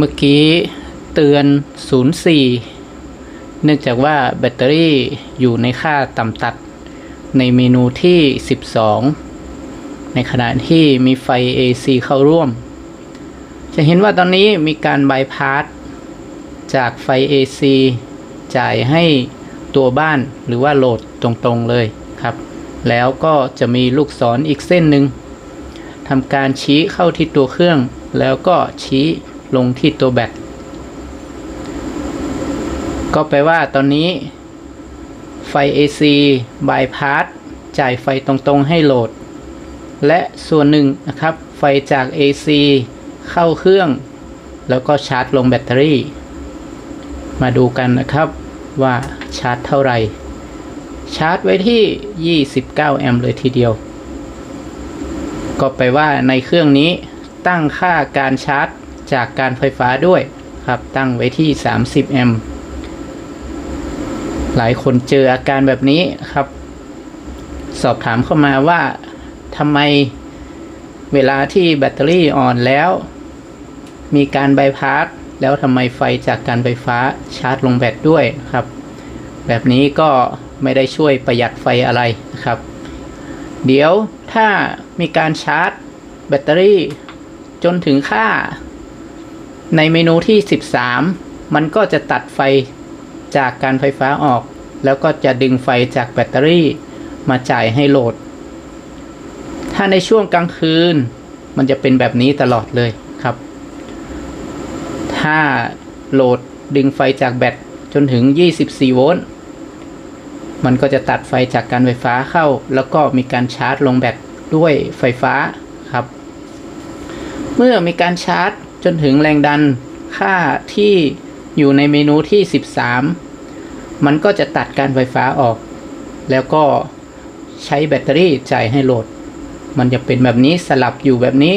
เมื่อกี้เตือน 04 เนื่องจากว่าแบตเตอรี่อยู่ในค่าต่ำตัด ในเมนูที่ 12 ในขณะที่มีไฟ AC เข้าร่วม จะเห็นว่าตอนนี้มีการบายพาสจากไฟ AC จ่ายให้ตัวบ้านหรือว่าโหลดตรงๆเลยครับ แล้วก็จะมีลูกศรออีกเส้นหนึ่งทำการชี้เข้าที่ตัวเครื่อง แล้วก็ชี้ ลงที่ตัวแบตก็แปลว่าตอนนี้ไฟ AC บายพาสจ่ายไฟตรงๆให้โหลด และส่วนหนึ่งนะครับ ไฟจาก AC เข้าเครื่อง แล้วก็ชาร์จลงแบตเตอรี่ มาดูกันนะครับว่าชาร์จเท่าไหร่ ชาร์จไว้ที่ 29 แอมป์เลยทีเดียว ก็แปลว่าในเครื่องนี้ตั้งค่าการชาร์จ จากการไฟฟ้าด้วยครับตั้งไว้ที่ 30 แอมป์หลายคนเจออาการแบบนี้ครับ สอบถามเข้ามาว่าทำไมเวลาที่แบตเตอรี่อ่อนแล้ว มีการบายพาสแล้วทำไมไฟจากการไฟฟ้าชาร์จลงแบตด้วยครับ แบบนี้ก็ไม่ได้ช่วยประหยัดไฟอะไรนะครับ เดี๋ยวถ้ามีการชาร์จแบตเตอรี่จนถึงค่า ในเมนูที่ 13 มันก็จะตัดไฟจากการไฟฟ้าออก แล้วก็จะดึงไฟจากแบตเตอรี่มาจ่ายให้โหลด ถ้าในช่วงกลางคืน มันจะเป็นแบบนี้ตลอดเลยครับ ถ้าโหลดดึงไฟจากแบตจนถึง 24 โวลต์ มันก็จะตัดไฟจากการไฟฟ้าเข้า แล้วก็มีการชาร์จลงแบตด้วยไฟฟ้าครับ เมื่อมีการชาร์จ จนถึงแรงดันค่าที่อยู่ในเมนูที่ 13 มันก็จะตัดการไฟฟ้าออก แล้วก็ใช้แบตเตอรี่จ่ายให้โหลด มันจะเป็นแบบนี้สลับอยู่แบบนี้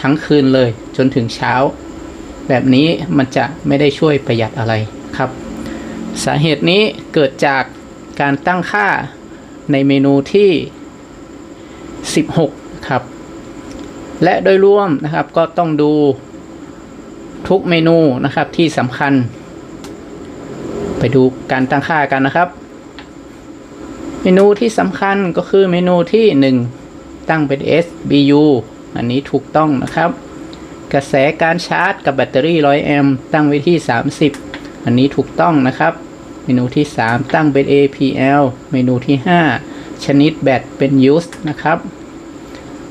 ทั้งคืนเลยจนถึงเช้า แบบนี้มันจะไม่ได้ช่วยประหยัดอะไรครับ สาเหตุนี้เกิดจากการตั้งค่าในเมนูที่ 16 ครับ และโดยรวมนะครับก็ต้องดู ทุกเมนูนะครับที่สำคัญ ไปดูการตั้งค่ากันนะครับ เมนูที่สำคัญก็คือเมนูที่ 1 ตั้งเป็น SBU อันนี้ถูกต้องนะครับ กระแสการชาร์จกับแบตเตอรี่ 100 แอมป์ตั้งไว้ที่ 30 อันนี้ถูกต้องนะครับ เมนูที่ 3 ตั้งเป็น APL เมนูที่ 5 ชนิดแบตเป็น use นะครับ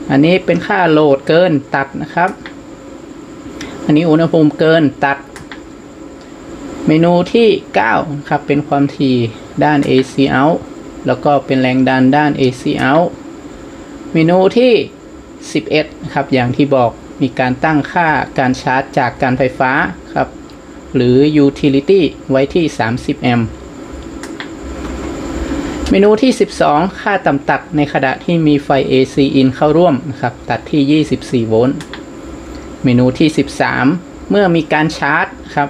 อันนี้เป็นค่าโหลดเกินตัดนะครับ อันนี้อุณหภูมิเกินตัด เมนูที่9ครับเป็นความถี่ด้าน AC out แล้วก็เป็นแรงดันด้าน AC out เมนูที่ 11 ครับอย่างที่บอกมีการตั้งค่าการชาร์จจากการไฟฟ้าครับ หรือ utility ไว้ที่ 30 แอมป์เมนูที่ 12 ค่าต่ำตัดในขณะที่มีไฟ AC in เข้าร่วมนะครับ ตัดที่ 24 โวลต์ เมนูที่ 13 เมื่อมีการชาร์จครับ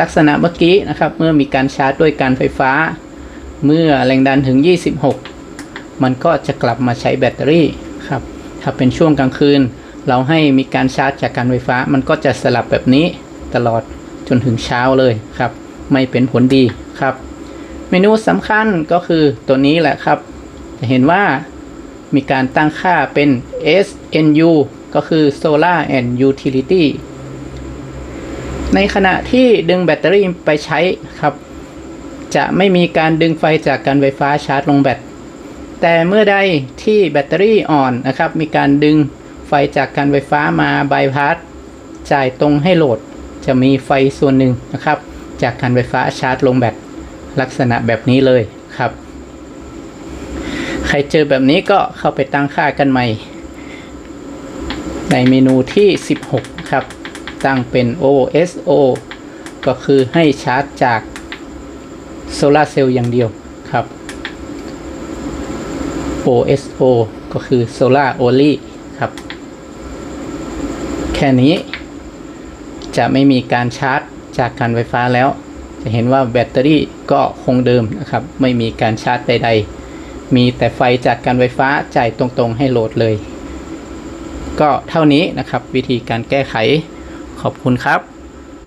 ลักษณะเมื่อกี้นะครับ เมื่อมีการชาร์จด้วยการไฟฟ้า เมื่อแรงดันถึง 26 มันก็จะกลับมาใช้แบตเตอรี่ครับ ถ้าเป็นช่วงกลางคืน เราให้มีการชาร์จจากการไฟฟ้า มันก็จะสลับแบบนี้ตลอดจนถึงเช้าเลยครับ ไม่เป็นผลดีครับ เมนูสำคัญก็คือตัวนี้แหละครับ จะเห็นว่ามีการตั้งค่าเป็น SNU ก็คือ Solar and Utility ในขณะที่ดึงแบตเตอรี่ไปใช้ครับ จะไม่มีการดึงไฟจากการไฟฟ้าชาร์จลงแบต แต่เมื่อใดที่แบตเตอรี่อ่อนนะครับ มีการดึงไฟจากการไฟฟ้ามาบายพาสจ่ายตรงให้โหลด จะมีไฟส่วนหนึ่งนะครับ จากการไฟฟ้าชาร์จลงแบตลักษณะแบบนี้เลยครับ ใครเจอแบบนี้ก็เข้าไปตั้งค่ากันใหม่ ในเมนูที่ 16 ครับ ตั้งเป็น OSO ก็คือให้ชาร์จจากโซลาร์เซลล์อย่างเดียวครับ OSO ก็คือ Solar Only ครับ แค่นี้จะไม่มีการชาร์จจากการไฟฟ้าแล้ว จะเห็นว่าแบตเตอรี่ก็คงเดิมนะครับ ไม่มีการชาร์จใด ๆ มีแต่ไฟจากการไฟฟ้าจ่ายตรงๆให้โหลดเลย ก็เท่านี้นะครับ วิธีการแก้ไขขอบคุณครับ